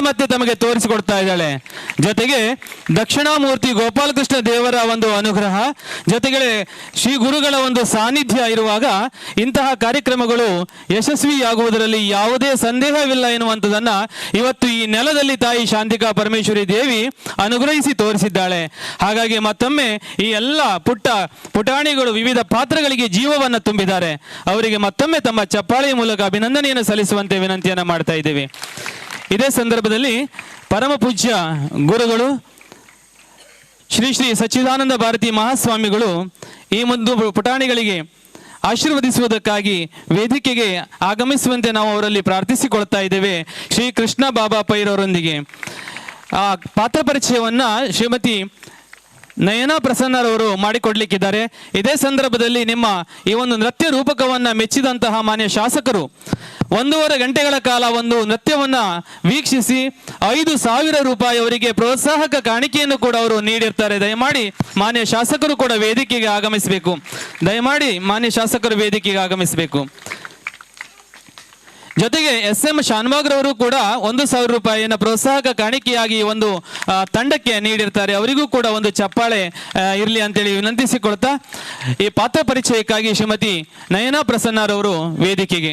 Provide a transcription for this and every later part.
ಮತ್ತೆ ತಮಗೆ ತೋರಿಸಿಕೊಡ್ತಾ ಇದ್ದಾಳೆ. ಜೊತೆಗೆ ದಕ್ಷಿಣಾಮೂರ್ತಿ ಗೋಪಾಲಕೃಷ್ಣ ದೇವರ ಒಂದು ಅನುಗ್ರಹ ಜೊತೆಗೆ ಶ್ರೀ ಗುರುಗಳ ಒಂದು ಸಾನ್ನಿಧ್ಯ ಇರುವಾಗ ಇಂತಹ ಕಾರ್ಯಕ್ರಮಗಳು ಯಶಸ್ವಿಯಾಗುವುದರಲ್ಲಿ ಯಾವುದೇ ಸಂದೇಹವಿಲ್ಲ ಎನ್ನುವಂಥದ್ದನ್ನ ಇವತ್ತು ಈ ನೆಲದಲ್ಲಿ ತಾಯಿ ಶಾಂತಿಕಾ ಪರಮೇಶ್ವರಿ ದೇವಿ ಅನುಗ್ರಹಿಸಿ ತೋರಿಸಿದ್ದಾಳೆ. ಹಾಗಾಗಿ ಮತ್ತೊಮ್ಮೆ ಈ ಎಲ್ಲ ಪುಟ್ಟ ಪುಟಾಣಿಗಳು ವಿವಿಧ ಪಾತ್ರಗಳಿಗೆ ಜೀವವನ್ನು ತುಂಬಿದ್ದಾರೆ. ಅವರಿಗೆ ಮತ್ತೊಮ್ಮೆ ತಮ್ಮ ಚಪ್ಪಾಳೆಯ ಮೂಲಕ ಅಭಿನಂದನೆಯನ್ನು ಸಲ್ಲಿಸುವಂತೆ ವಿನಂತಿಯನ್ನು ಮಾಡ್ತಾ ಇದ್ದೇವೆ. ಇದೇ ಸಂದರ್ಭದಲ್ಲಿ ಪರಮ ಪೂಜ್ಯ ಗುರುಗಳು ಶ್ರೀ ಶ್ರೀ ಸಚ್ಚಿದಾನಂದ ಭಾರತಿ ಮಹಾಸ್ವಾಮಿಗಳು ಈ ಒಂದು ಪುಟಾಣಿಗಳಿಗೆ ಆಶೀರ್ವದಿಸುವುದಕ್ಕಾಗಿ ವೇದಿಕೆಗೆ ಆಗಮಿಸುವಂತೆ ನಾವು ಅವರಲ್ಲಿ ಪ್ರಾರ್ಥಿಸಿಕೊಳ್ತಾ ಇದ್ದೇವೆ ಶ್ರೀ ಕೃಷ್ಣ ಬಾಬಾ ಪೈರವರೊಂದಿಗೆ. ಆ ಪಾತ್ರ ಪರಿಚಯವನ್ನ ಶ್ರೀಮತಿ ನಯನ ಪ್ರಸನ್ನರವರು ಮಾಡಿಕೊಡ್ಲಿಕ್ಕಿದ್ದಾರೆ. ಇದೇ ಸಂದರ್ಭದಲ್ಲಿ ನಿಮ್ಮ ಈ ಒಂದು ನೃತ್ಯ ರೂಪಕವನ್ನ ಮೆಚ್ಚಿದಂತಹ ಮಾನ್ಯ ಶಾಸಕರು, ಒಂದೂವರೆ ಗಂಟೆಗಳ ಕಾಲ ಒಂದು ನೃತ್ಯವನ್ನ ವೀಕ್ಷಿಸಿ, ಐದು ಸಾವಿರ ರೂಪಾಯಿ ಅವರಿಗೆ ಪ್ರೋತ್ಸಾಹಕ ಕಾಣಿಕೆಯನ್ನು ಕೂಡ ಅವರು ನೀಡಿರ್ತಾರೆ. ದಯಮಾಡಿ ಮಾನ್ಯ ಶಾಸಕರು ಕೂಡ ವೇದಿಕೆಗೆ ಆಗಮಿಸಬೇಕು. ದಯಮಾಡಿ ಮಾನ್ಯ ಶಾಸಕರು ವೇದಿಕೆಗೆ ಆಗಮಿಸಬೇಕು. ಜೊತೆಗೆ ಎಸ್ ಎಂ ಶಾನ್ಭಾಗ್ರವರು ಕೂಡ ಒಂದು ಸಾವಿರ ರೂಪಾಯಿಯನ್ನು ಪ್ರೋತ್ಸಾಹಕ ಕಾಣಿಕೆಯಾಗಿ ಒಂದು ತಂಡಕ್ಕೆ ನೀಡಿರ್ತಾರೆ. ಅವರಿಗೂ ಕೂಡ ಒಂದು ಚಪ್ಪಾಳೆ ಇರಲಿ ಇರ್ಲಿ ಅಂತೇಳಿ ವಿನಂತಿಸಿಕೊಳ್ತಾ ಈ ಪಾತ್ರ ಪರಿಚಯಕ್ಕಾಗಿ ಶ್ರೀಮತಿ ನಯನಾ ಪ್ರಸನ್ನರವರು ವೇದಿಕೆಗೆ.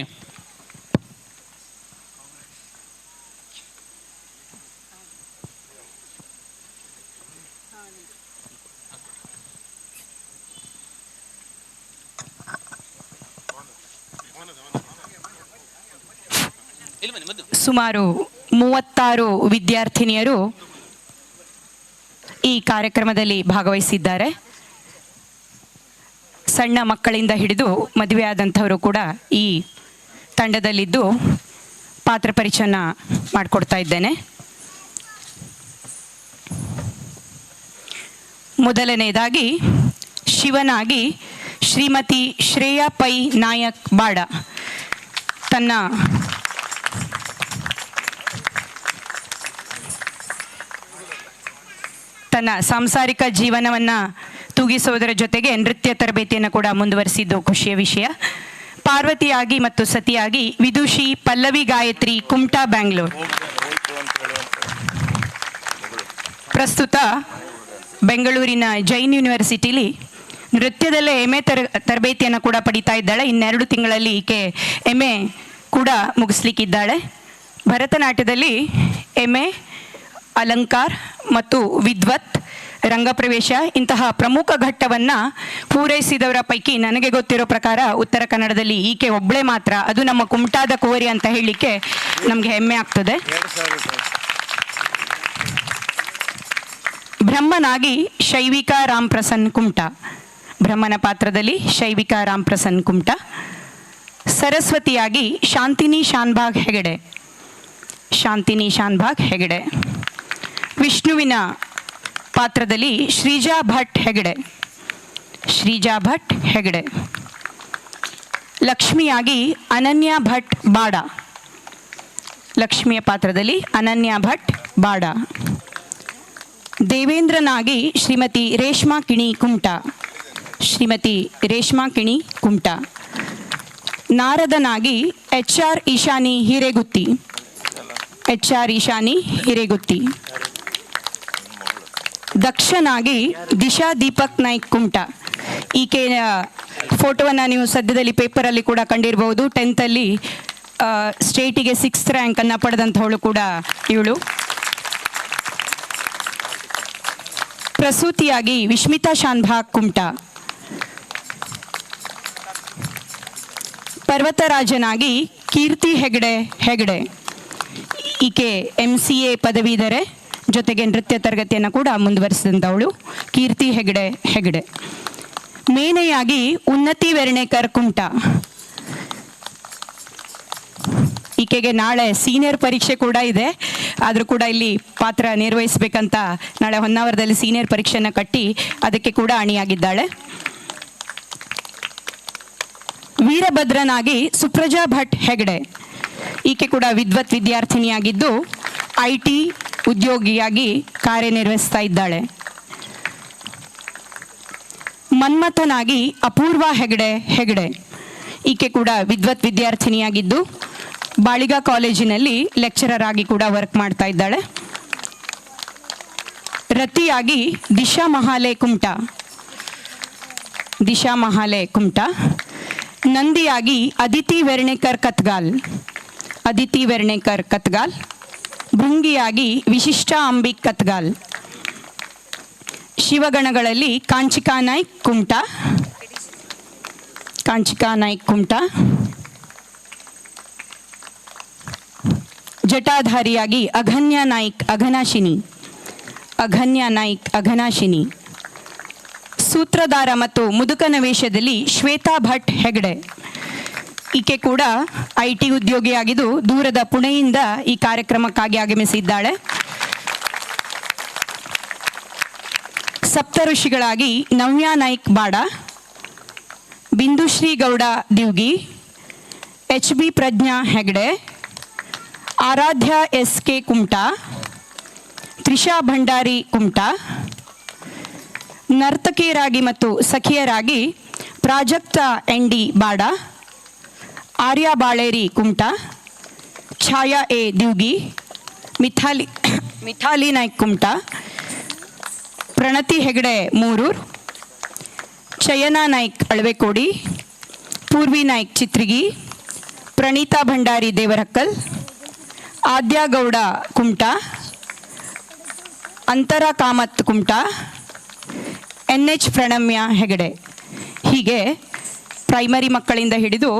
ಸುಮಾರು ಮೂವತ್ತಾರು ವಿದ್ಯಾರ್ಥಿನಿಯರು ಈ ಕಾರ್ಯಕ್ರಮದಲ್ಲಿ ಭಾಗವಹಿಸಿದ್ದಾರೆ. ಸಣ್ಣ ಮಕ್ಕಳಿಂದ ಹಿಡಿದು ಮದುವೆಯಾದಂಥವರು ಕೂಡ ಈ ತಂಡದಲ್ಲಿದ್ದು ಪಾತ್ರ ಪರಿಚಯನ ಮಾಡಿಕೊಡ್ತಾ ಇದ್ದೇನೆ. ಮೊದಲನೆಯದಾಗಿ ಶಿವನಾಗಿ ಶ್ರೀಮತಿ ಶ್ರೇಯಾ ಪೈ ನಾಯಕ್ ಬಾಡ ತನ್ನ ತನ್ನ ಸಾಂಸಾರಿಕ ಜೀವನವನ್ನ ತೂಗಿಸುವುದರ ಜೊತೆಗೆ ನೃತ್ಯ ತರಬೇತಿಯನ್ನು ಕೂಡ ಮುಂದುವರಿಸಿದ್ದು ಖುಷಿಯ ವಿಷಯ. ಪಾರ್ವತಿಯಾಗಿ ಮತ್ತು ಸತಿಯಾಗಿ ವಿದುಷಿ ಪಲ್ಲವಿ ಗಾಯತ್ರಿ ಕುಮಟಾ, ಬ್ಯಾಂಗ್ಳೂರ್. ಪ್ರಸ್ತುತ ಬೆಂಗಳೂರಿನ ಜೈನ್ ಯೂನಿವರ್ಸಿಟಿಲಿ ನೃತ್ಯದಲ್ಲೇ ಎಂ ಎ ತರ, ತರಬೇತಿಯನ್ನು ಕೂಡ ಪಡಿತಾ ಇದ್ದಾಳೆ. ಇನ್ನೆರಡು ತಿಂಗಳಲ್ಲಿ ಈಕೆ ಎಂ ಎ ಕೂಡ ಮುಗಿಸ್ಲಿಕ್ಕಿದ್ದಾಳೆ. ಭರತನಾಟ್ಯದಲ್ಲಿ ಎಂ ಎ ಅಲಂಕಾರ್ ಮತ್ತು ವಿದ್ವತ್, ರಂಗಪ್ರವೇಶ ಇಂತಹ ಪ್ರಮುಖ ಘಟ್ಟವನ್ನು ಪೂರೈಸಿದವರ ಪೈಕಿ ನನಗೆ ಗೊತ್ತಿರೋ ಪ್ರಕಾರ ಉತ್ತರ ಕನ್ನಡದಲ್ಲಿ ಈಕೆ ಒಬ್ಬಳೇ ಮಾತ್ರ. ಅದು ನಮ್ಮ ಕುಮಟಾದ ಕುವರಿ ಅಂತ ಹೇಳಲಿಕ್ಕೆ ನಮಗೆ ಹೆಮ್ಮೆ ಆಗ್ತದೆ. ಬ್ರಹ್ಮನಾಗಿ ಶೈವಿಕಾ ರಾಮ್ ಪ್ರಸನ್ ಕುಮಟ. ಬ್ರಹ್ಮನ ಪಾತ್ರದಲ್ಲಿ ಶೈವಿಕಾ ರಾಮ್ ಪ್ರಸನ್ ಕುಮಟ. ಸರಸ್ವತಿಯಾಗಿ ಶಾಂತಿನಿ ಶಾನ್ಭಾಗ್ ಹೆಗಡೆ. ಶಾಂತಿನಿ ಶಾನ್ಭಾಗ್ ಹೆಗಡೆ. ವಿಷ್ಣುವಿನ ಪಾತ್ರದಲ್ಲಿ ಶ್ರೀಜಾ ಭಟ್ ಹೆಗಡೆ. ಶ್ರೀಜಾ ಭಟ್ ಹೆಗಡೆ. ಲಕ್ಷ್ಮಿಯಾಗಿ ಅನನ್ಯ ಭಟ್ ಬಾಡ. ಲಕ್ಷ್ಮಿಯ ಪಾತ್ರದಲ್ಲಿ ಅನನ್ಯ ಭಟ್ ಬಾಡ. ದೇವೇಂದ್ರನಾಗಿ Shrimati Reshma Kini Kumta. Shrimati Reshma Kini Kumta. ನಾರದನಾಗಿ H R Ishani Hiregutti. H R Ishani Hiregutti. ದಕ್ಷನಾಗಿ Disha Deepak Naik Kumta. ಈಕೆಯ ಫೋಟೋವನ್ನು ನೀವು ಸದ್ಯದಲ್ಲಿ ಪೇಪರಲ್ಲಿ ಕೂಡ ಕಂಡಿರಬಹುದು ಟೆಂತಲ್ಲಿ ಸ್ಟೇಟಿಗೆ ಸಿಕ್ಸ್ತ್ ರ್ಯಾಂಕನ್ನು ಪಡೆದಂಥವಳು ಕೂಡ ಇವಳು. ಪ್ರಸೂತಿಯಾಗಿ ವಿಶ್ಮಿತಾ ಶಾನ್ಭಾಗ್ ಕುಮಟ. ಪರ್ವತರಾಜನಾಗಿ ಕೀರ್ತಿ ಹೆಗಡೆ ಹೆಗಡೆ. ಈಕೆ ಎಂ ಸಿ ಎ ಪದವೀಧರೆ. ಜೊತೆಗೆ ನೃತ್ಯ ತರಗತಿಯನ್ನು ಕೂಡ ಮುಂದುವರಿಸಿದಂಥವಳು ಕೀರ್ತಿ ಹೆಗಡೆ ಹೆಗಡೆ. ಮೇನೆಯಾಗಿ ಉನ್ನತಿ ವೆರ್ಣೇಕರ್ ಕುಂಟ ಈಕೆಗೆ ನಾಳೆ ಸೀನಿಯರ್ ಪರೀಕ್ಷೆ ಕೂಡ ಇದೆ. ಆದರೂ ಕೂಡ ಇಲ್ಲಿ ಪಾತ್ರ ನಿರ್ವಹಿಸಬೇಕಂತ ನಾಳೆ ಹೊನ್ನಾವರದಲ್ಲಿ ಸೀನಿಯರ್ ಪರೀಕ್ಷೆಯನ್ನು ಕಟ್ಟಿ ಅದಕ್ಕೆ ಕೂಡ ಅಣಿಯಾಗಿದ್ದಾಳೆ. ವೀರಭದ್ರನಾಗಿ ಸುಪ್ರಜಾ ಭಟ್ ಹೆಗಡೆ. ಈಕೆ ಕೂಡ ವಿದ್ವತ್ ವಿದ್ಯಾರ್ಥಿನಿಯಾಗಿದ್ದು ಐ ಟಿ ಉದ್ಯೋಗಿಯಾಗಿ ಕಾರ್ಯನಿರ್ವಹಿಸ್ತಾ ಇದ್ದಾಳೆ. ಮನ್ಮಥನಾಗಿ ಅಪೂರ್ವ ಹೆಗಡೆ ಹೆಗಡೆ. ಈಕೆ ಕೂಡ ವಿದ್ವತ್ ವಿದ್ಯಾರ್ಥಿನಿಯಾಗಿದ್ದು, ಬಾಳಿಗ ಕಾಲೇಜಿನಲ್ಲಿ ಲೆಕ್ಚರರ್ ಆಗಿ ಕೂಡ ವರ್ಕ್ ಮಾಡ್ತಾ ಇದ್ದಾಳೆ. ರತಿಯಾಗಿ ದಿಶಾ ಮಹಾಲೆ ಕುಮಟ. ದಿಶಾ ಮಹಾಲೆ ಕುಮಟ. ನಂದಿಯಾಗಿ ಅದಿತಿ ವೆರ್ಣೇಕರ್ ಕತ್ಗಾಲ್. ಅದಿತಿ ವೆರ್ಣೇಕರ್ ಕತ್ಗಾಲ್. ಭೃಂಗಿಯಾಗಿ ವಿಶಿಷ್ಟ ಅಂಬಿಕ್ ಕತ್ಗಾಲ್. ಶಿವಗಣಗಳಲ್ಲಿ ಕಾಂಚಿಕಾ ನಾಯ್ಕ್ ಕುಮಟ. ಕಾಂಚಿಕಾ ನಾಯ್ಕ್ ಕುಮಟ. ಜಟಾಧಾರಿಯಾಗಿ ಅಘನ್ಯ ನಾಯ್ಕ್ ಅಘನಾಶಿನಿ. ಅಘನ್ಯ ನಾಯ್ಕ್ ಅಘನಾಶಿನಿ. ಸೂತ್ರಧಾರ ಮತ್ತು ಮುದುಕನ ವೇಷದಲ್ಲಿ ಶ್ವೇತಾ ಭಟ್ ಹೆಗಡೆ. ಈಕೆ ಕೂಡ ಐ ಟಿ ಉದ್ಯೋಗಿಯಾಗಿದ್ದು ದೂರದ ಪುಣೆಯಿಂದ ಈ ಕಾರ್ಯಕ್ರಮಕ್ಕಾಗಿ ಆಗಮಿಸಿದ್ದಾಳೆ. ಸಪ್ತ ಋಷಿಗಳಾಗಿ Navya Naik Bada Bindushree Gowda Divgi, H B Pragnya Hegde, Aaradhya S K Kumta, Trisha Bhandari Kumta, ನರ್ತಕಿಯರಾಗಿ ಮತ್ತು ಸಖಿಯರಾಗಿ Prajakta N D Bada Arya Baleri Kumta, Chhaya A Divgi, Mithali Mithali Naik Kumta, Pranati Hegde Murur Chayana Naik Alavekodi, Poorvi Naik Chitrigi, Praneeta Bhandari Devarakkal, Aadya Gowda Kumta, Antara Kamat Kumta, N H Pranamya Hegade. ಹೀಗೆ primary ಮಕ್ಕಳಿಂದ ಹಿಡಿದು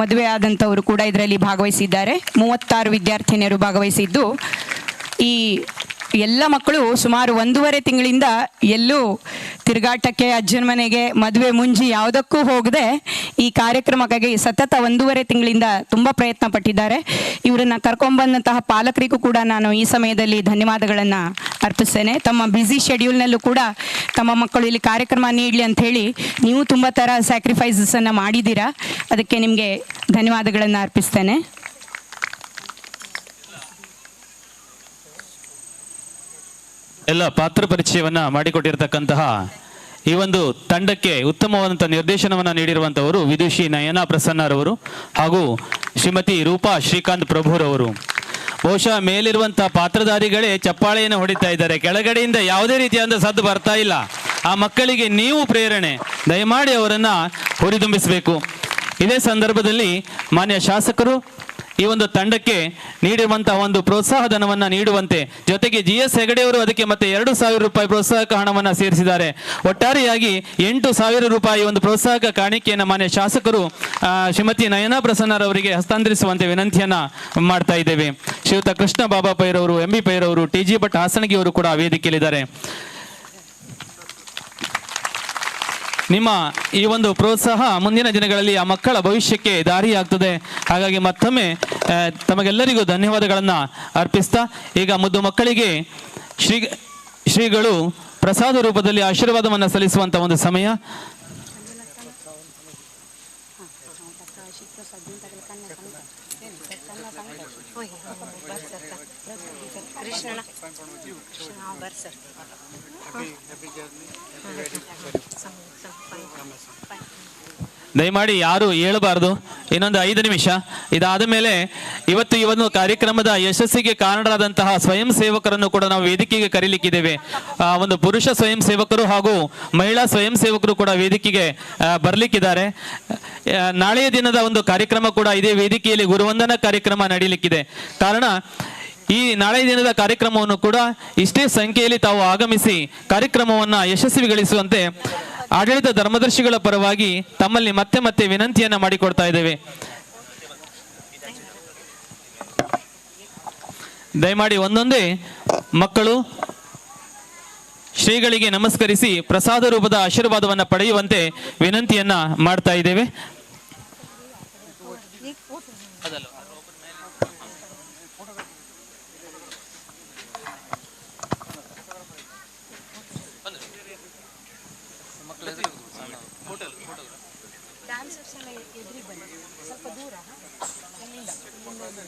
ಮದುವೆ ಆದಂಥವರು ಕೂಡ ಇದರಲ್ಲಿ ಭಾಗವಹಿಸಿದ್ದಾರೆ. ಮೂವತ್ತಾರು ವಿದ್ಯಾರ್ಥಿನಿಯರು ಭಾಗವಹಿಸಿದ್ದು. ಈ ಎಲ್ಲ ಮಕ್ಕಳು ಸುಮಾರು ಒಂದೂವರೆ ತಿಂಗಳಿಂದ ಎಲ್ಲೂ ತಿರುಗಾಟಕ್ಕೆ, ಅಜ್ಜನ ಮನೆಗೆ, ಮದುವೆ ಮುಂಜಿ ಯಾವುದಕ್ಕೂ ಹೋಗದೆ ಈ ಕಾರ್ಯಕ್ರಮಕ್ಕಾಗಿ ಸತತ ಒಂದೂವರೆ ತಿಂಗಳಿಂದ ತುಂಬ ಪ್ರಯತ್ನ ಪಟ್ಟಿದ್ದಾರೆ. ಇವರನ್ನು ಕರ್ಕೊಂಡ್ಬಂದಂತಹ ಪಾಲಕರಿಗೂ ಕೂಡ ನಾನು ಈ ಸಮಯದಲ್ಲಿ ಧನ್ಯವಾದಗಳನ್ನು ಅರ್ಪಿಸ್ತೇನೆ. ತಮ್ಮ ಬ್ಯುಸಿ ಶೆಡ್ಯೂಲ್ನಲ್ಲೂ ಕೂಡ ತಮ್ಮ ಮಕ್ಕಳು ಇಲ್ಲಿ ಕಾರ್ಯಕ್ರಮ ನೀಡಲಿ ಅಂತ ಹೇಳಿ ನೀವು ತುಂಬ ಥರ ಸ್ಯಾಕ್ರಿಫೈಸಸನ್ನು ಮಾಡಿದ್ದೀರಾ? ಅದಕ್ಕೆ ನಿಮಗೆ ಧನ್ಯವಾದಗಳನ್ನು ಅರ್ಪಿಸ್ತೇನೆ. ಎಲ್ಲ ಪಾತ್ರ ಪರಿಚಯವನ್ನ ಮಾಡಿಕೊಟ್ಟಿರ್ತಕ್ಕಂತಹ ಈ ಒಂದು ತಂಡಕ್ಕೆ ಉತ್ತಮವಾದಂಥ ನಿರ್ದೇಶನವನ್ನು ನೀಡಿರುವಂತವರು ವಿದುಷಿ ನಯನಾ ಪ್ರಸನ್ನರವರು ಹಾಗೂ ಶ್ರೀಮತಿ ರೂಪಾ ಶ್ರೀಕಾಂತ್ ಪ್ರಭುರವರು. ಬಹುಶಃ ಮೇಲಿರುವಂತಹ ಪಾತ್ರಧಾರಿಗಳೇ ಚಪ್ಪಾಳೆಯನ್ನು ಹೊಡಿತಾ ಇದ್ದಾರೆ. ಕೆಳಗಡೆಯಿಂದ ಯಾವುದೇ ರೀತಿಯಾದ ಸದ್ದು ಬರ್ತಾ ಇಲ್ಲ. ಆ ಮಕ್ಕಳಿಗೆ ನೀವು ಪ್ರೇರಣೆ. ದಯಮಾಡಿ ಅವರನ್ನ ಹುರಿದುಂಬಿಸಬೇಕು. ಇದೇ ಸಂದರ್ಭದಲ್ಲಿ ಮಾನ್ಯ ಶಾಸಕರು ಈ ಒಂದು ತಂಡಕ್ಕೆ ನೀಡಿರುವಂತಹ ಒಂದು ಪ್ರೋತ್ಸಾಹ ಧನವನ್ನ ನೀಡುವಂತೆ, ಜೊತೆಗೆ ಜಿ ಎಸ್ ಹೆಗಡೆಯವರು ಅದಕ್ಕೆ ಮತ್ತೆ ಎರಡು ಸಾವಿರ ರೂಪಾಯಿ ಪ್ರೋತ್ಸಾಹಕ ಹಣವನ್ನ ಸೇರಿಸಿದ್ದಾರೆ. ಒಟ್ಟಾರೆಯಾಗಿ ಎಂಟು ಸಾವಿರ ರೂಪಾಯಿ ಒಂದು ಪ್ರೋತ್ಸಾಹಕ ಕಾಣಿಕೆಯನ್ನು ಮಾನ್ಯ ಶಾಸಕರು ಶ್ರೀಮತಿ ನಯನಾ ಪ್ರಸನ್ನರವರಿಗೆ ಹಸ್ತಾಂತರಿಸುವಂತೆ ವಿನಂತಿಯನ್ನ ಮಾಡ್ತಾ ಇದ್ದೇವೆ. ಶ್ರೀಯುತ ಕೃಷ್ಣ ಬಾಬಾ ಪೈರವರು, ಎಂ ಬಿ ಪೈರವರು, ಟಿ ಜಿ ಭಟ್ ಹಾಸನಗಿಯವರು ಕೂಡ ವೇದಿಕೆಯಲ್ಲಿದ್ದಾರೆ. ನಿಮ್ಮ ಈ ಒಂದು ಪ್ರೋತ್ಸಾಹ ಮುಂದಿನ ದಿನಗಳಲ್ಲಿ ಆ ಮಕ್ಕಳ ಭವಿಷ್ಯಕ್ಕೆ ದಾರಿಯಾಗ್ತದೆ. ಹಾಗಾಗಿ ಮತ್ತೊಮ್ಮೆ ತಮಗೆಲ್ಲರಿಗೂ ಧನ್ಯವಾದಗಳನ್ನು ಅರ್ಪಿಸ್ತಾ, ಈಗ ಮುದ್ದು ಮಕ್ಕಳಿಗೆ ಶ್ರೀ ಶ್ರೀಗಳು ಪ್ರಸಾದ ರೂಪದಲ್ಲಿ ಆಶೀರ್ವಾದವನ್ನು ಸಲ್ಲಿಸುವಂಥ ಒಂದು ಸಮಯ. कृष्णा कृष्णा बर sir happy happy journey happy wedding some some fine fine ದಯಮಾಡಿ ಯಾರು ಹೇಳಬಾರ್ದು. ಇನ್ನೊಂದು ಐದು ನಿಮಿಷ. ಇದಾದ ಮೇಲೆ ಇವತ್ತು ಈ ಕಾರ್ಯಕ್ರಮದ ಯಶಸ್ಸಿಗೆ ಕಾರಣರಾದಂತಹ ಸ್ವಯಂ ಸೇವಕರನ್ನು ಕೂಡ ನಾವು ವೇದಿಕೆಗೆ ಕರೀಲಿಕ್ಕಿದ್ದೇವೆ. ಒಂದು ಪುರುಷ ಸ್ವಯಂ ಸೇವಕರು ಹಾಗೂ ಮಹಿಳಾ ಸ್ವಯಂ ಸೇವಕರು ಕೂಡ ವೇದಿಕೆಗೆ ಬರ್ಲಿಕ್ಕಿದ್ದಾರೆ. ನಾಳೆಯ ದಿನದ ಒಂದು ಕಾರ್ಯಕ್ರಮ ಕೂಡ ಇದೇ ವೇದಿಕೆಯಲ್ಲಿ ಗುರುವಂದನಾ ಕಾರ್ಯಕ್ರಮ ನಡೀಲಿಕ್ಕಿದೆ. ಕಾರಣ, ಈ ನಾಳೆ ದಿನದ ಕಾರ್ಯಕ್ರಮವನ್ನು ಕೂಡ ಇಷ್ಟೇ ಸಂಖ್ಯೆಯಲ್ಲಿ ತಾವು ಆಗಮಿಸಿ ಕಾರ್ಯಕ್ರಮವನ್ನು ಯಶಸ್ವಿಗೊಳಿಸುವಂತೆ ಆಡಳಿತ ಧರ್ಮದರ್ಶಿಗಳ ಪರವಾಗಿ ತಮ್ಮಲ್ಲಿ ಮತ್ತೆ ಮತ್ತೆ ವಿನಂತಿಯನ್ನ ಮಾಡಿಕೊಡ್ತಾ ಇದ್ದೇವೆ. ದಯಮಾಡಿ ಒಂದೊಂದೇ ಮಕ್ಕಳು ಶ್ರೀಗಳಿಗೆ ನಮಸ್ಕರಿಸಿ ಪ್ರಸಾದ ರೂಪದ ಆಶೀರ್ವಾದವನ್ನು ಪಡೆಯುವಂತೆ ವಿನಂತಿಯನ್ನ ಮಾಡ್ತಾ ಇದ್ದೇವೆ.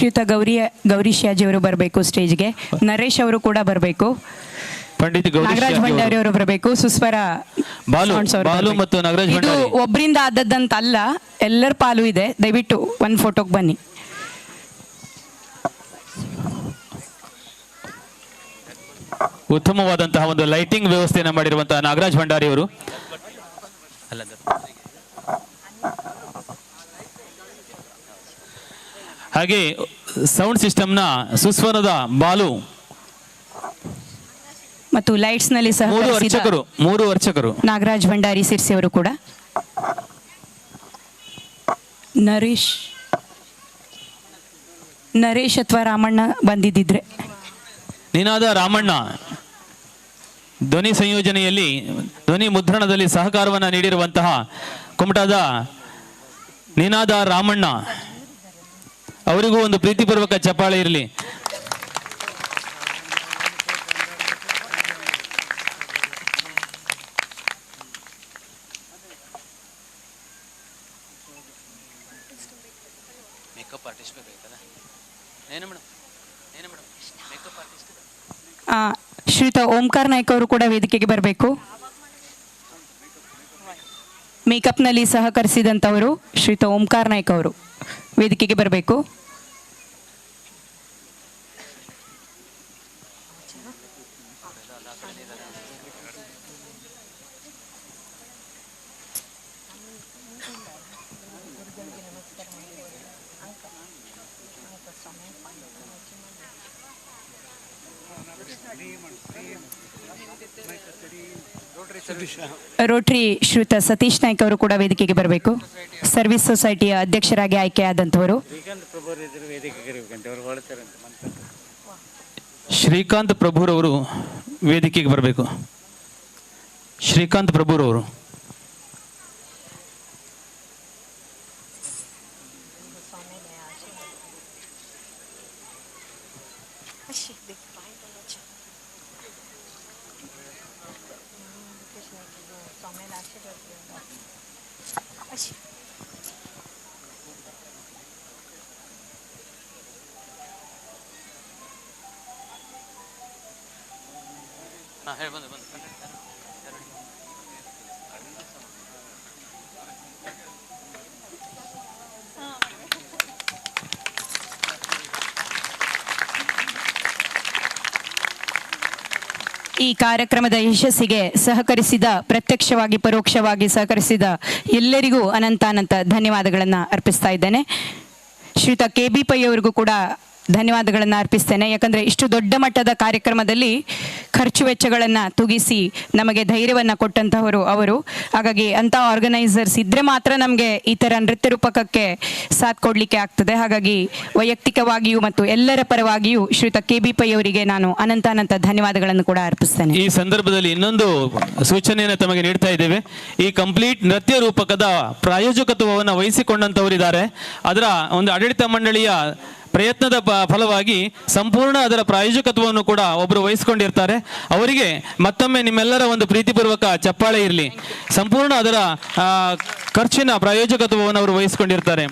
ಶ್ರೀಯುತ ಗೌರಿ ಗೌರಿ ಶಾಜಿ ಅವರು ಬರಬೇಕು ಸ್ಟೇಜ್ಗೆ. ನರೇಶ್ ಅವರು ಕೂಡ ಬರಬೇಕು. ಪಂಡಿತ್ ನಾಗರಾಜ್ ಭಂಡಾರಿ ಅವರು ಬರಬೇಕು. ಸುಸ್ವರ ಬಾಲು- ಬಾಲು ಮತ್ತು ನಾಗರಾಜ್ ಇದು ಭಂಡಾರಿ. ಒಬ್ಬರಿಂದ ಆದದ್ದಂತ ಅಲ್ಲ ಎಲ್ಲರ ಪಾಲು ಇದೆ. ದಯವಿಟ್ಟು ಒಂದು ಫೋಟೋಗೆ ಬನ್ನಿ. ಉತ್ತಮವಾದಂತಹ ಒಂದು ಲೈಟಿಂಗ್ ವ್ಯವಸ್ಥೆಯನ್ನು ಮಾಡಿರುವಂತಹ ನಾಗರಾಜ್ ಭಂಡಾರಿ ಅವರು. ಹಾಗೆ ಸೌಂಡ್ ಸಿಸ್ಟಮ್ನ ಸುಸ್ವರದ ಬಾಲು. ಮತ್ತು ಲೈಟ್ಸ್ನಲ್ಲಿ ಮೂರು ಸಹಕರಿಸಿದ ಅರ್ಚಕರು ಮೂರು ಅರ್ಚಕರು. ನಾಗರಾಜ್ ಭಂಡಾರಿ ಸಿರ್ಸಿ ಅವರು ಕೂಡ. ನರೇಶ್ ನರೇಶ್ ಅಥವಾ ರಾಮಣ್ಣ ಬಂದಿದ್ದಿದ್ರೆ. ನಿನಾದ ರಾಮಣ್ಣ ಧ್ವನಿ ಸಂಯೋಜನೆಯಲ್ಲಿ ಧ್ವನಿ ಮುದ್ರಣದಲ್ಲಿ ಸಹಕಾರವನ್ನು ನೀಡಿರುವಂತಹ ಕುಮಟಾದ ನಿನಾದ ರಾಮಣ್ಣ. ಅವರಿಗೂ ಒಂದು ಪ್ರೀತಿಪೂರ್ವಕ ಚಪ್ಪಾಳೆ ಇರಲಿ. ಶ್ರೀತಾ ಓಂಕಾರ ನಾಯ್ಕ ಅವರು ಕೂಡ ವೇದಿಕೆಗೆ ಬರಬೇಕು. ಮೇಕಪ್ನಲ್ಲಿ ಸಹಕರಿಸಿದಂಥವರು ಶ್ರೀತಾ ಓಂಕಾರ ನಾಯ್ಕ ಅವರು. ವೇದಿಕೆಗೆ ಬರಬೇಕು. ರೋಟರಿ ಶ್ರುತ ಸತೀಶ್ ನಾಯ್ಕ ಅವರು ಕೂಡ ವೇದಿಕೆಗೆ ಬರಬೇಕು. ಸರ್ವಿಸ್ ಸೊಸೈಟಿಯ ಅಧ್ಯಕ್ಷರಾಗಿ ಆಯ್ಕೆಯಾದಂಥವರು. ಶ್ರೀಕಾಂತ್ ಪ್ರಭುರವರು ವೇದಿಕೆಗೆ ಬರಬೇಕು. ಶ್ರೀಕಾಂತ್ ಪ್ರಭುರವರು. ಈ ಕಾರ್ಯಕ್ರಮದ ಯಶಸ್ಸಿಗೆ ಸಹಕರಿಸಿದ, ಪ್ರತ್ಯಕ್ಷವಾಗಿ, ಪರೋಕ್ಷವಾಗಿ ಸಹಕರಿಸಿದ ಎಲ್ಲರಿಗೂ ಅನಂತಾನಂತ ಧನ್ಯವಾದಗಳನ್ನು ಅರ್ಪಿಸ್ತಾ ಇದ್ದೇನೆ. ಶ್ರೀತ ಕೆ ಬಿ ಪೈ ಅವರಿಗೂ ಕೂಡ ಧನ್ಯವಾದಗಳನ್ನು ಅರ್ಪಿಸ್ತೇನೆ. ಯಾಕಂದರೆ ಇಷ್ಟು ದೊಡ್ಡ ಮಟ್ಟದ ಕಾರ್ಯಕ್ರಮದಲ್ಲಿ ಖರ್ಚು ವೆಚ್ಚಗಳನ್ನು ತುಗಿಸಿ ನಮಗೆ ಧೈರ್ಯವನ್ನು ಕೊಟ್ಟಂತಹವರು ಅವರು. ಹಾಗಾಗಿ ಅಂಥ ಆರ್ಗನೈಸರ್ಸ್ ಇದ್ದರೆ ಮಾತ್ರ ನಮಗೆ ಈ ಥರ ನೃತ್ಯ ರೂಪಕಕ್ಕೆ ಸಾಥ್ ಕೊಡಲಿಕ್ಕೆ ಆಗ್ತದೆ. ಹಾಗಾಗಿ ವೈಯಕ್ತಿಕವಾಗಿಯೂ ಮತ್ತು ಎಲ್ಲರ ಪರವಾಗಿಯೂ ಶ್ರೀತ ಕೆ ಬಿ ಪೈ ಅವರಿಗೆ ನಾನು ಅನಂತಾನಂತ ಧನ್ಯವಾದಗಳನ್ನು ಕೂಡ ಅರ್ಪಿಸ್ತೇನೆ. ಈ ಸಂದರ್ಭದಲ್ಲಿ ಇನ್ನೊಂದು ಸೂಚನೆಯನ್ನು ತಮಗೆ ನೀಡ್ತಾ ಇದ್ದೇವೆ. ಈ ಕಂಪ್ಲೀಟ್ ನೃತ್ಯ ರೂಪಕದ ಪ್ರಾಯೋಜಕತ್ವವನ್ನು ವಹಿಸಿಕೊಂಡಂತವರಿದ್ದಾರೆ. ಅದರ ಒಂದು ಆಡಳಿತ ಮಂಡಳಿಯ ಪ್ರಯತ್ನದ ಫಲವಾಗಿ ಸಂಪೂರ್ಣ ಅದರ ಪ್ರಾಯೋಜಕತ್ವವನ್ನು ಕೂಡ ಒಬ್ಬರು ವಹಿಸಿಕೊಂಡಿರ್ತಾರೆ. ಅವರಿಗೆ ಮತ್ತೊಮ್ಮೆ ನಿಮ್ಮೆಲ್ಲರ ಒಂದು ಪ್ರೀತಿಪೂರ್ವಕ ಚಪ್ಪಾಳೆ ಇರಲಿ. ಸಂಪೂರ್ಣ ಅದರ ಖರ್ಚಿನ ಪ್ರಾಯೋಜಕತ್ವವನ್ನು ಅವರು ವಹಿಸಿಕೊಂಡಿರ್ತಾರೆ.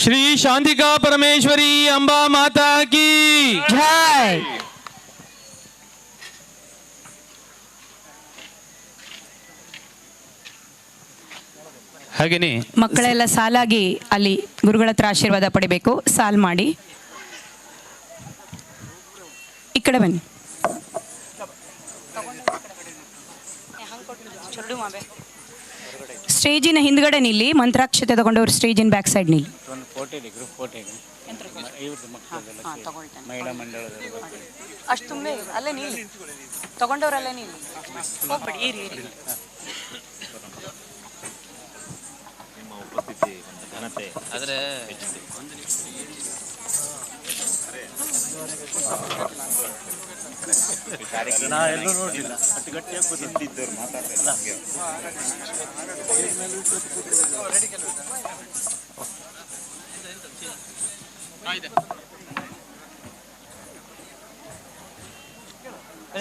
ಶ್ರೀ ಶಾಂತಿಕಾ ಪರಮೇಶ್ವರಿ ಅಂಬಾ ಮಾತಾ ಕಿ. ಜೈ. ಹಾಗೇನೆ ಮಕ್ಕಳೆಲ್ಲ ಸಾಲಾಗಿ ಅಲ್ಲಿ ಗುರುಗಳ ಹತ್ರ ಆಶೀರ್ವಾದ ಪಡಿಬೇಕು. ಸಾಲ್ ಮಾಡಿ. ಈ ಕಡೆ ಬನ್ನಿ. ಸ್ಟೇಜಿನ ಹಿಂದ್ಗಡೆ ನಿಲ್ಲಿ ಮಂತ್ರಾಕ್ಷತೆ ತಗೊಂಡವ್ರು ಸ್ಟೇಜಿನ ಬ್ಯಾಕ್ ಸೈಡ್ ನಿಲ್ಲಿ. ಅಷ್ಟು ತುಂಬೆ ಅಲ್ಲೇ ನಿಲ್ಲಿ. ತಗೊಂಡವ್ರಲ್ಲೇ ನಿಲ್ಲಿ. ಹೋಗ್ಬೇಡಿ ಇರಿ ಆದರೆ ನಾ ಎಲ್ಲೂ ನೋಡಿಲ್ಲ ಅಟ್ಟುಗಟ್ಟಿಯಾಗಿ ಕೂತಿದ್ದರು ಮಾತಾಡ್ತಾ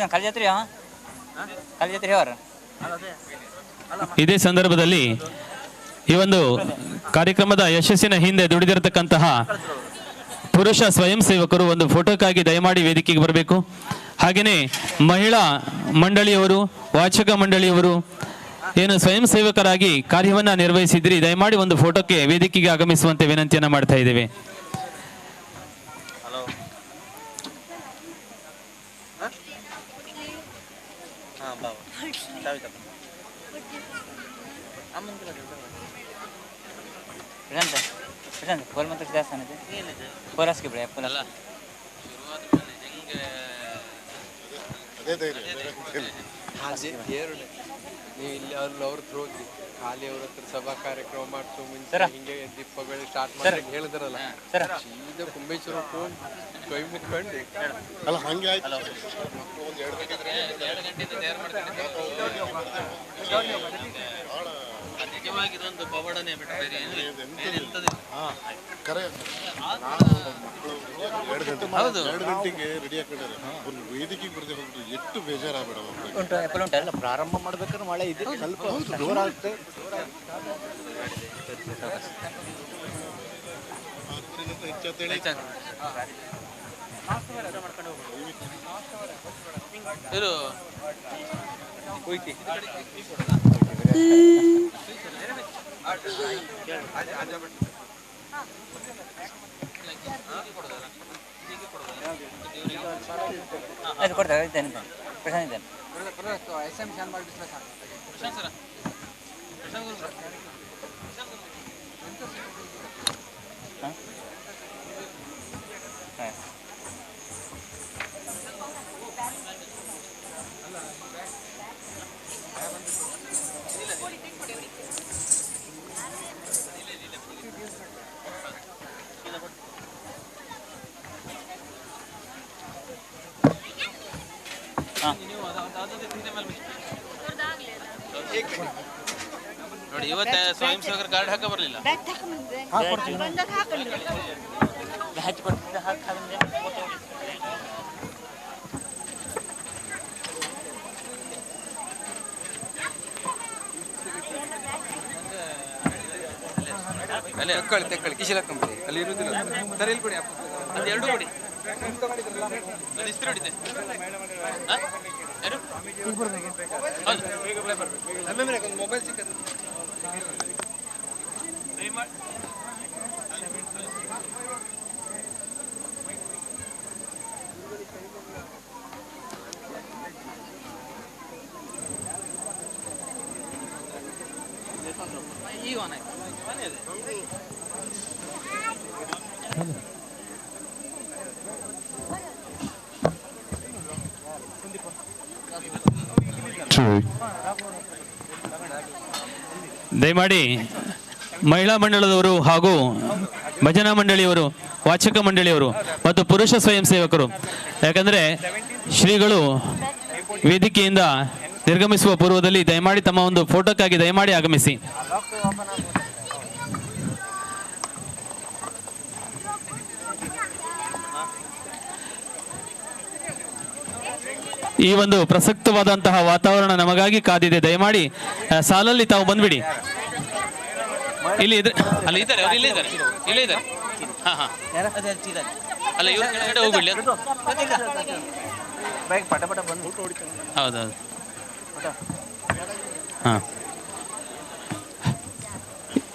ಖಾಲಿ ಜಾತ್ರಿ ಖಾಲಿ ಜಾತ್ರಿ ಅವ್ರ. ಇದೇ ಸಂದರ್ಭದಲ್ಲಿ ಈ ಒಂದು ಕಾರ್ಯಕ್ರಮದ ಯಶಸ್ಸಿನ ಹಿಂದೆ ದುಡಿದಿರತಕ್ಕಂತಹ ಪುರುಷ ಸ್ವಯಂ ಸೇವಕರು ಒಂದು ಫೋಟೋಕ್ಕಾಗಿ ದಯಮಾಡಿ ವೇದಿಕೆಗೆ ಬರಬೇಕು. ಹಾಗೆಯೇ ಮಹಿಳಾ ಮಂಡಳಿಯವರು ವಾಚಕ ಮಂಡಳಿಯವರು ಏನು ಸ್ವಯಂ ಸೇವಕರಾಗಿ ಕಾರ್ಯವನ್ನು ನಿರ್ವಹಿಸಿದ್ರಿ ದಯಮಾಡಿ ಒಂದು ಫೋಟೋಕ್ಕೆ ವೇದಿಕೆಗೆ ಆಗಮಿಸುವಂತೆ ವಿನಂತಿಯನ್ನು ಮಾಡ್ತಾ ಇದ್ದೇವೆ. ಹಾಂ? ಪುನಃ ಬಿಡಿ ಪುನಃ ನೀವು ಇಲ್ಲಿ ಅಲ್ಲಿ ಅವ್ರ ಹೋಗಿ ಖಾಲಿ ಅವ್ರ ಹತ್ರ ಸಭಾ ಕಾರ್ಯಕ್ರಮ ಮಾಡಿಸೋ ಮುಂಚೆ ಹಿಂಗೆ ದೀಪ ಸ್ಟಾರ್ಟ್ ಮಾಡಿ ಹೇಳಿದ್ರಲ್ಲ ಸೀದಾ ಕುಂಬೇಶ್ವರ ಫೋನ್ ಕೈ ಮುಕ್ಕೊಂಡು ಅಲ್ಲ ಹಂಗೆ ಆಯ್ತು ಒಂದು ಎರಡು ಗಂಟೆ ಇದೊಂದು ಪವಾಡನೆ ಬಿಟ್ಟರೆ ಕರೆ. ಎರಡು ಗಂಟೆ ಹೌದು. ಎರಡು ಗಂಟೆಗೆ ರೆಡಿ ಹಾಕೊಂಡಿದ್ದಾರೆ ಒಂದು ವೇದಿಕೆಗೆ ಬರದೆ ಹೋಗ್ಬಿಟ್ಟು ಎಷ್ಟು ಬೇಜಾರಾಗ್ಬೇಡ ಉಂಟು ಪ್ರಾರಂಭ ಮಾಡ್ಬೇಕಾದ್ರೆ ಮಳೆ ಇದೆ ಸ್ವಲ್ಪ ಜೋರ ಆಗುತ್ತೆ ಇದು ಅದು ಕೊಡ್ತಾರೆ ಇದ್ದೇನೆ ಇದ್ದೇನೆ ಪ್ರಶಾಂತ್ ಸರ ಪ್ರಶಾಂತ್ ಸರ. ಹಾಂ ನೀವು ಅದು- ಅದು- ಅದು ತಿಂದ ಮೇಲೆ ಬಿಡಿ. ನೋಡಿ ಇವತ್ತು ಸ್ವಯಂ ಸೇವಕರ ಕಾರ್ಡ್ ಹಾಕ ಬರಲಿಲ್ಲ. ಅಲ್ಲೇ ತೆಕ್ಕಳಿ ತೆಕ್ಕಳಿ ಕಂಬಿ ಅಲ್ಲಿ ಇರುವುದಿಲ್ಲ ಸರಿ ಇಲ್ಲಿ ಕೊಡಿ. ಅದು ಎರಡು ಕೊಡಿ. ಅದು ಇಸ್ತ್ರಿ ಹೊಡಿತೆ. ಮೊಬೈಲ್ ಸಿಕ್ಕದು ಈಗ ಆನ್ ಆಯ್ತು ದಯಮಾಡಿ ಮಹಿಳಾ ಮಂಡಳದವರು ಹಾಗೂ ಭಜನಾ ಮಂಡಳಿಯವರು, ವಾಚಕ ಮಂಡಳಿಯವರು ಮತ್ತು ಪುರುಷ ಸ್ವಯಂ ಸೇವಕರು. ಯಾಕಂದರೆ ಶ್ರೀಗಳು ವೇದಿಕೆಯಿಂದ ನಿರ್ಗಮಿಸುವ ಪೂರ್ವದಲ್ಲಿ ದಯಮಾಡಿ ತಮ್ಮ ಒಂದು ಫೋಟೋಕ್ಕಾಗಿ ದಯಮಾಡಿ ಆಗಮಿಸಿ. ಈ ಒಂದು ಪ್ರಸಕ್ತವಾದಂತಹ ವಾತಾವರಣ ನಮಗಾಗಿ ಕಾದಿದೆ. ದಯಮಾಡಿ ಸಾಲಲ್ಲಿ ತಾವು ಬಂದ್ಬಿಡಿ. ಇಲ್ಲಿ ಇದ್ರೆ ಅಲ್ಲಿ ಇದ್ದಾರೆ, ಅವ್ರು ಇಲ್ಲೇ ಇದ್ದಾರೆ. ಇಲ್ಲೇ ಇದ್ದಾರೆ. ಹಾ ಹಾ. ಅಲ್ಲ, ಇವ್ರ ಕೆಳಗಡೆ ಹೋಗ್ಬಿಡ್ಲಿ. ಹೌದೌದು. ಹಾ.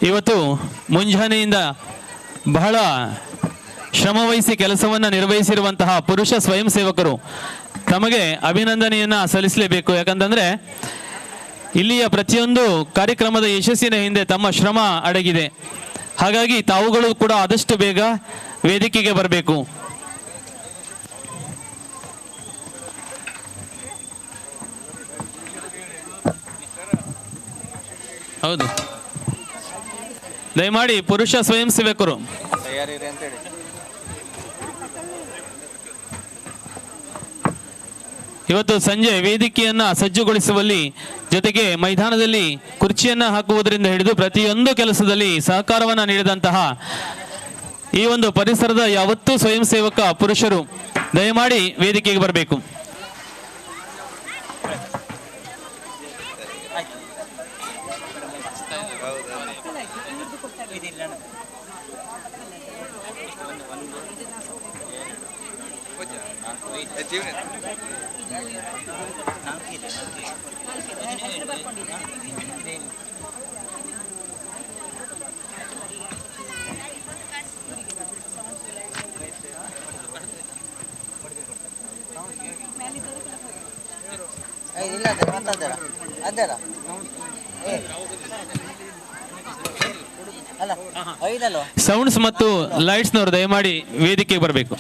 ಇವತ್ತು ಮುಂಜಾನೆಯಿಂದ ಬಹಳ ಶ್ರಮವಹಿಸಿ ಕೆಲಸವನ್ನು ನಿರ್ವಹಿಸಿರುವಂತಹ ಪುರುಷ ಸ್ವಯಂ ಸೇವಕರು ತಮಗೆ ಅಭಿನಂದನೆಯನ್ನು ಸಲ್ಲಿಸಲೇಬೇಕು. ಯಾಕಂತಂದರೆ ಇಲ್ಲಿಯ ಪ್ರತಿಯೊಂದು ಕಾರ್ಯಕ್ರಮದ ಯಶಸ್ಸಿನ ಹಿಂದೆ ತಮ್ಮ ಶ್ರಮ ಅಡಗಿದೆ. ಹಾಗಾಗಿ ತಾವುಗಳು ಕೂಡ ಆದಷ್ಟು ಬೇಗ ವೇದಿಕೆಗೆ ಬರಬೇಕು. ಹೌದು. ದಯಮಾಡಿ ಪುರುಷ ಸ್ವಯಂ ಸೇವಕರು ತಯಾರಿರಿ ಅಂತೇಳಿ ಇವತ್ತು ಸಂಜೆ ವೇದಿಕೆಯನ್ನ ಸಜ್ಜುಗೊಳಿಸುವಲ್ಲಿ ಜೊತೆಗೆ ಮೈದಾನದಲ್ಲಿ ಕುರ್ಚಿಯನ್ನ ಹಾಕುವುದರಿಂದ ಹಿಡಿದು ಪ್ರತಿಯೊಂದು ಕೆಲಸದಲ್ಲಿ ಸಹಕಾರವನ್ನ ನೀಡಿದಂತಹ ಈ ಒಂದು ಪರಿಸರದ ಯಾವತ್ತೂ ಸ್ವಯಂ ಸೇವಕ ಪುರುಷರು, ದಯಮಾಡಿ ವೇದಿಕೆಗೆ ಬರಬೇಕು. ಐದು ಇಲ್ಲ ಅದೇ ಅದರ ಅಲ್ಲ ಐದಲ್ವಾ ಸೌಂಡ್ಸ್ ಮತ್ತು ಲೈಟ್ಸ್ನವರು ದಯಮಾಡಿ ವೇದಿಕೆಗೆ ಬರಬೇಕು.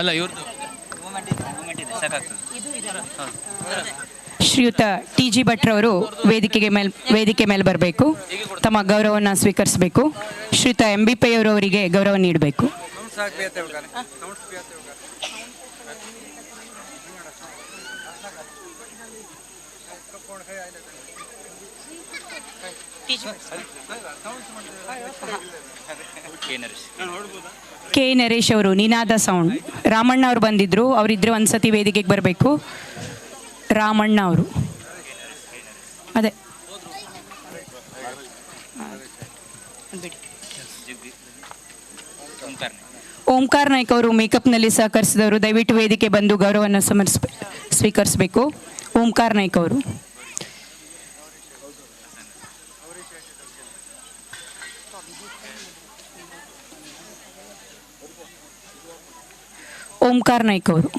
ಅಲ್ಲ ಇವ್ರದ್ದು ಮೂಮೆಂಟ್ ಇದೆ ಮೂಮೆಂಟ್ ಇದೆ ಸಾಕಾಗ್ತದೆ ಶ್ರೀಯುತ ಟಿ ಜಿ ಭಟ್ರವರು ವೇದಿಕೆಗೆ ಮೇಲ್ ವೇದಿಕೆ ಮೇಲೆ ಬರಬೇಕು. ತಮ್ಮ ಗೌರವವನ್ನು ಸ್ವೀಕರಿಸಬೇಕು. ಶ್ರೀಯುತ ಎಂ ಬಿ ಪೈ ಅವರವರಿಗೆ ಗೌರವ ನೀಡಬೇಕು. ಕೆ. ನರೇಶ್ ಅವರು, ನಿನಾದ ಸೌಂಡ್ ರಾಮಣ್ಣ ಅವರು ಬಂದಿದ್ರು ಅವರಿದ್ರೆ ಒಂದ್ಸತಿ ವೇದಿಕೆಗೆ ಬರಬೇಕು. ರಾಮಣ್ಣ ಅವರು. ಅದೇ. ಓಂಕಾರ್ ನಾಯ್ಕ ಅವರು ಮೇಕಪ್ನಲ್ಲಿ ಸಹಕರಿಸಿದವರು, ದಯವಿಟ್ಟು ವೇದಿಕೆ ಬಂದು ಗೌರವವನ್ನು ಸಮರ್ಸ್ ಸ್ವೀಕರಿಸಬೇಕು. ಓಂಕಾರ್ ನಾಯ್ಕ ಅವರು. ಓಂಕಾರ್ ನಾಯ್ಕ ಅವರು.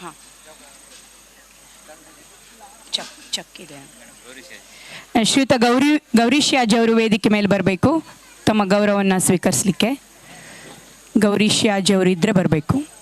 ಹಾಂ. ಚಕ್ ಚಕ್ ಇದೆ. ಶ್ರೀಯುತ ಗೌರಿ ಗೌರೀಶ್ ಯಾಜ್ ಅವರು ವೇದಿಕೆ ಮೇಲೆ ಬರಬೇಕು. ತಮ್ಮ ಗೌರವವನ್ನು ಸ್ವೀಕರಿಸಲಿಕ್ಕೆ ಗೌರೀಶ್ ಯಾಜ್ ಅವರು ಇದ್ದರೆ ಬರಬೇಕು.